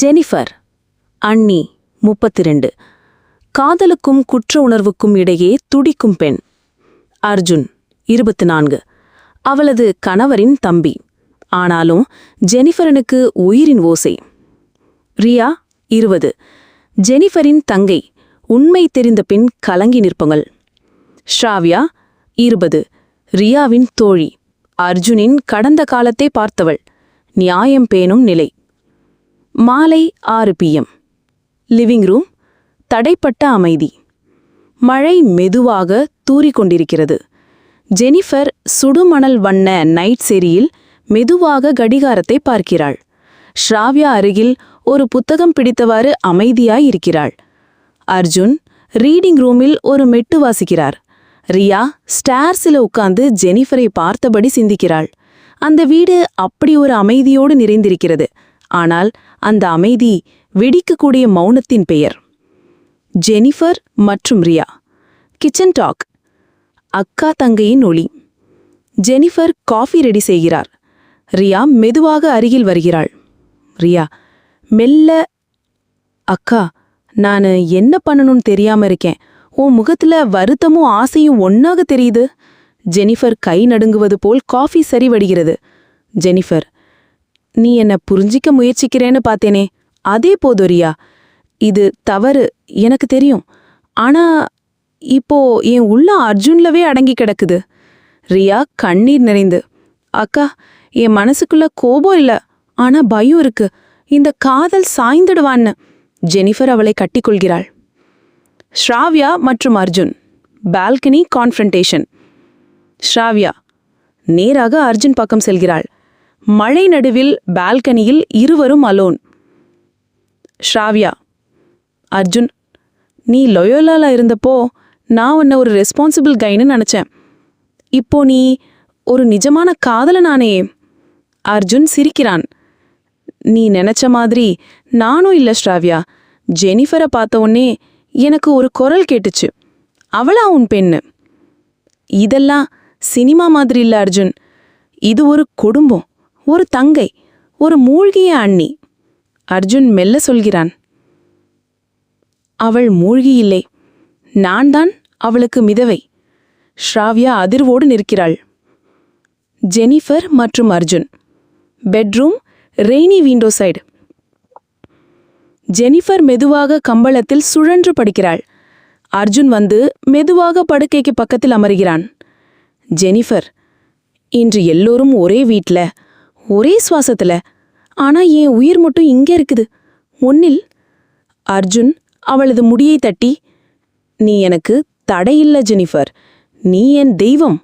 Jennifer. அண்ணி முப்பத்தி ரெண்டு காதலுக்கும் குற்ற உணர்வுக்கும் இடையே துடிக்கும் பெண். அர்ஜுன் இருபத்தி நான்கு அவளது கணவரின் தம்பி. ஆனாலும் ஜெனிஃபரனுக்கு உயிரின் ஓசை. ரியா இருபது. ஜெனிஃபரின் தங்கை. உண்மை தெரிந்த பின் கலங்கி நிற்பங்கள். ஷ்ராவ்யா இருபது. ரியாவின் தோழி. அர்ஜுனின் கடந்த காலத்தை பார்த்தவள். நியாயம் பேணும் நிலை. மாலை ஆறு பிஎம் லிவிங் ரூம் தடைப்பட்ட அமைதி. மழை மெதுவாக தூறிக்கொண்டிருக்கிறது ஜெனிஃபர் சுடுமணல் வண்ண நைட் செரியில் மெதுவாக கடிகாரத்தை பார்க்கிறாள். ஷ்ராவ்யா அருகில் ஒரு புத்தகம் பிடித்தவாறு அமைதியாய் இருக்கிறாள். அர்ஜுன் ரீடிங் ரூமில் ஒரு மெட்டு வாசிக்கிறார். ரியா ஸ்டார்ஸில் உட்கார்ந்து ஜெனிஃபரை பார்த்தபடி சிந்திக்கிறாள். அந்த வீடு அப்படி ஒரு அமைதியோடு நிறைந்திருக்கிறது. ஆனால் அந்த அமைதி வெடிக்கக்கூடிய மௌனத்தின் பெயர். ஜெனிஃபர் மற்றும் ரியா. Kitchen talk. அக்கா தங்கையின் ஒளி. ஜெனிஃபர் காஃபி ரெடி செய்கிறார். ரியா மெதுவாக அருகில் வருகிறாள். ரியா மெல்ல அக்கா நான் என்ன பண்ணணும்னு தெரியாம இருக்கேன். உன் முகத்துல வருத்தமும் ஆசையும் ஒன்னாக தெரியுது. ஜெனிஃபர் கை நடுங்குவது போல் காஃபி சரிவடுகிறது. ஜெனிஃபர் நீ என்ன புரிஞ்சிக்க முயற்சிக்கிறேன்னு பார்த்தேனே. அதே போதும் ரியா. இது தவறு எனக்கு தெரியும். ஆனா இப்போ என் உள்ள அர்ஜுன்லவே அடங்கி கிடக்குது. ரியா கண்ணீர் நிறைந்து. அக்கா என் மனசுக்குள்ள கோபம் இல்ல. ஆனா பயம் இருக்கு. இந்த காதல் சாய்ந்துடுவான்னு ஜெனிஃபர் அவளை கட்டிக்கொள்கிறாள். ஸ்ராவ்யா மற்றும் அர்ஜுன் பால்கனி கான்ஃபரண்டேஷன். ஸ்ராவ்யா நேராக அர்ஜுன் பக்கம் செல்கிறாள். மழை நடுவில் பால்கனியில் இருவரும் அலோன் ஷ்ராவ்யா அர்ஜுன் நீ லொயோலால இருந்தப்போ நான் உன்னை ஒரு ரெஸ்பான்சிபிள் கைன்னு நினச்சேன். இப்போ நீ ஒரு நிஜமான காதலனானே அர்ஜுன் சிரிக்கிறான். நீ நினைச்ச மாதிரி நானும் இல்லை ஸ்ராவ்யா ஜெனிஃபரை பார்த்த உடனே எனக்கு ஒரு குரல் கேட்டுச்சு. அவளா உன் பெண்ணு? இதெல்லாம் சினிமா மாதிரி இல்லை அர்ஜுன். இது ஒரு குடும்பம். ஒரு தங்கை ஒரு மூழ்கிய அண்ணி. அர்ஜுன் மெல்ல சொல்கிறான் அவள் மூழ்கியில்லை. நான் தான் அவளுக்கு மிதவை. ஷ்ராவ்யா அதிர்வோடு நிற்கிறாள். ஜெனிஃபர் மற்றும் Arjun bedroom rainy window side. Jennifer மெதுவாக கம்பளத்தில் சுழன்று படுக்கிறாள். அர்ஜுன் வந்து மெதுவாக படுக்கைக்கு பக்கத்தில் அமருகிறான். ஜெனிஃபர் இன்று எல்லோரும் ஒரே வீட்ல. ஒரே சுவாசத்துல. ஆனா என் உயிர் மட்டும் இங்க இருக்குது. ஒன்னில் அர்ஜுன் அவளது முடியை தட்டி நீ எனக்கு தடையில்ல ஜெனிஃபர். நீ என் தெய்வம்.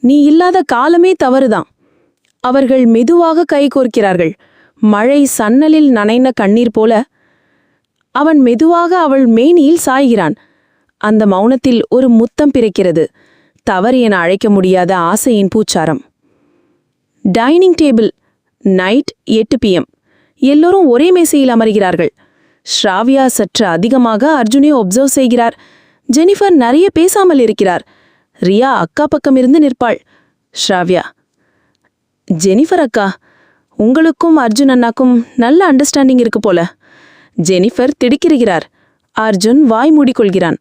நீ இல்லாத காலமே தவறுதான். அவர்கள் மெதுவாக கை கோர்க்கிறார்கள். மழை சன்னலில் நனைந்த கண்ணீர் போல அவன் மெதுவாக அவள் மேனியில் சாய்கிறான். அந்த மௌனத்தில் ஒரு முத்தம் பிறக்கிறது. தவறு என அழைக்க முடியாத ஆசையின் பூச்சாரம். டைனிங் டேபிள் நைட் எட்டு பிஎம் எல்லோரும் ஒரே மேசையில் அமர்கிறார்கள். ஸ்ராவியா சற்று அதிகமாக அர்ஜுனை ஒப்சர்வ் செய்கிறார். ஜெனிஃபர் நிறைய பேசாமல் இருக்கிறார். ரியா அக்கா பக்கம் இருந்து நிற்பாள். ஸ்ராவ்யா ஜெனிஃபர் அக்கா உங்களுக்கும் அர்ஜுன் அண்ணாக்கும் நல்ல அண்டர்ஸ்டாண்டிங் இருக்கு போல. ஜெனிஃபர் திடுக்கிறுகிறார். அர்ஜுன் வாய் மூடிக்கொள்கிறான்.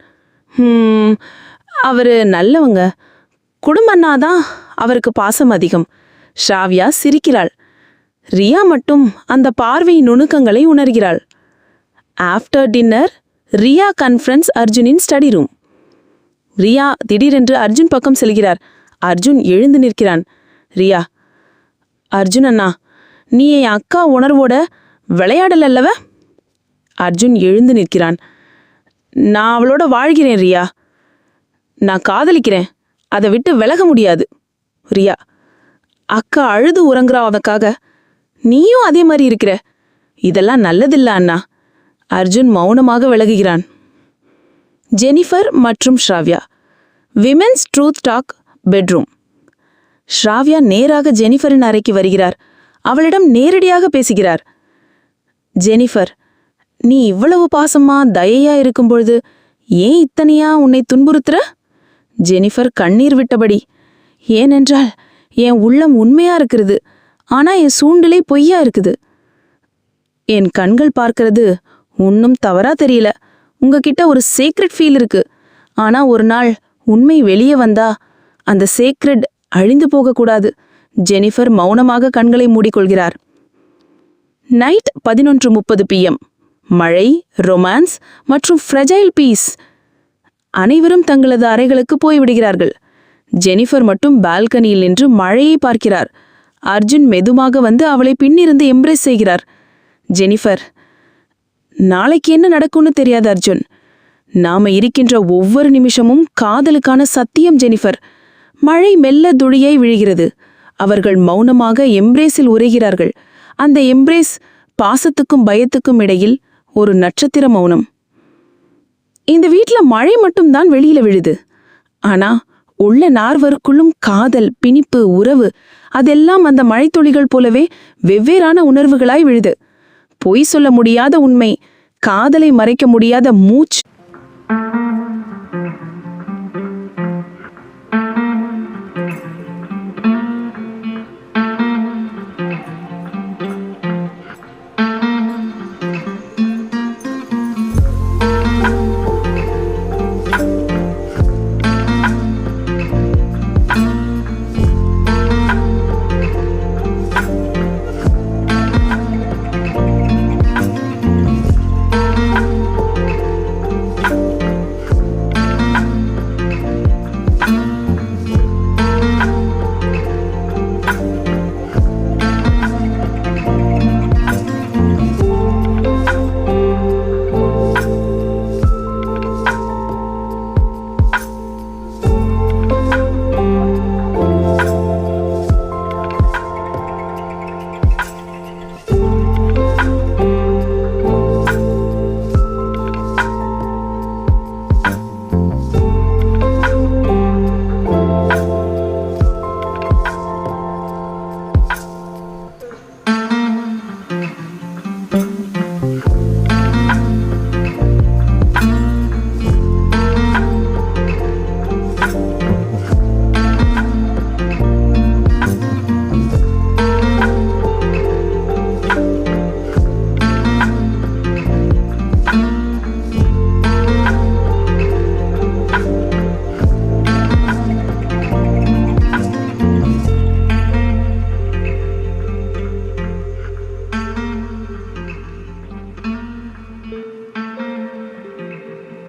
ஹம் அவரு நல்லவங்க. குடும்ப அண்ணா தான் அவருக்கு பாசம் அதிகம். ஷாவ்யா சிரிக்கிறாள். ரியா மட்டும் அந்த பார்வை நுணுக்கங்களை உணர்கிறாள். ஆஃப்டர் டின்னர் ரியா கன்ஃபரன்ஸ் அர்ஜுனின் ஸ்டடி ரூம் ரியா திடீரென்று அர்ஜுன் பக்கம் செல்கிறார். அர்ஜுன் எழுந்து நிற்கிறான். ரியா அர்ஜுன் அண்ணா நீ என் அக்கா உணர்வோட விளையாடல் அல்லவ? அர்ஜுன் எழுந்து நிற்கிறான். நான் அவளோட வாழ்கிறேன் ரியா. நான் காதலிக்கிறேன். அதை விட்டு விலக முடியாது. ரியா அக்கா அழுது உறங்குறா அதற்காக நீயும் அதே மாதிரி இருக்கிற. இதெல்லாம் நல்லதில்ல அண்ணா. அர்ஜுன் மௌனமாக விலகுகிறான். ஜெனிஃபர் மற்றும் Shravya. Women's truth talk bedroom. Shravya நேராக ஜெனிஃபரின் அறைக்கு வருகிறார். அவளிடம் நேரடியாக பேசுகிறார். ஜெனிஃபர் நீ இவ்வளவு பாசமா தயையா இருக்கும் பொழுது ஏன் இத்தனையா உன்னை துன்புறுத்துற? ஜெனிஃபர் கண்ணீர் விட்டபடி ஏனென்றால் என் உள்ளம் உண்மையா இருக்கிறது. ஆனா என் சூழ்நிலை பொய்யா இருக்குது. என் கண்கள் பார்க்கறது ஒன்னும் தவறா தெரியல. உங்ககிட்ட ஒரு சீக்ரெட் ஃபீல் இருக்கு. ஆனா ஒரு நாள் உண்மை வெளியே வந்தா அந்த சீக்ரெட் அழிந்து போகக்கூடாது. ஜெனிஃபர் மௌனமாக கண்களை மூடிக்கொள்கிறார். நைட் பதினொன்று முப்பது பிஎம் மழை ரொமான்ஸ் மற்றும் ஃப்ரெஜைல் பீஸ் அனைவரும் தங்களது அறைகளுக்கு போய்விடுகிறார்கள். ஜெனிஃபர் மட்டும் பால்கனியில் நின்று மழையை பார்க்கிறார். அர்ஜுன் மெதுமாக வந்து அவளை பின்னிருந்து எம்ப்ரேஸ் செய்கிறார். ஜெனிஃபர் நாளைக்கு என்ன நடக்கும்னு தெரியாது அர்ஜுன். நாம இருக்கின்ற ஒவ்வொரு நிமிஷமும் காதலுக்கான சத்தியம் ஜெனிஃபர். மழை மெல்ல துளியை விழுகிறது. அவர்கள் மௌனமாக எம்ப்ரேஸில் உரைகிறார்கள். அந்த எம்ப்ரேஸ் பாசத்துக்கும் பயத்துக்கும் இடையில் ஒரு நட்சத்திர மௌனம். இந்த வீட்ல மழை மட்டும்தான் வெளியில விழுது. ஆனா உள்ள நார்வருக்குள்ளும் காதல் பிணிப்பு உறவு அதெல்லாம் அந்த மழைத்துளிகள் போலவே வெவ்வேறான உணர்வுகளாய் விழுது. பொய் சொல்ல முடியாத உண்மை காதலை மறைக்க முடியாத மூச்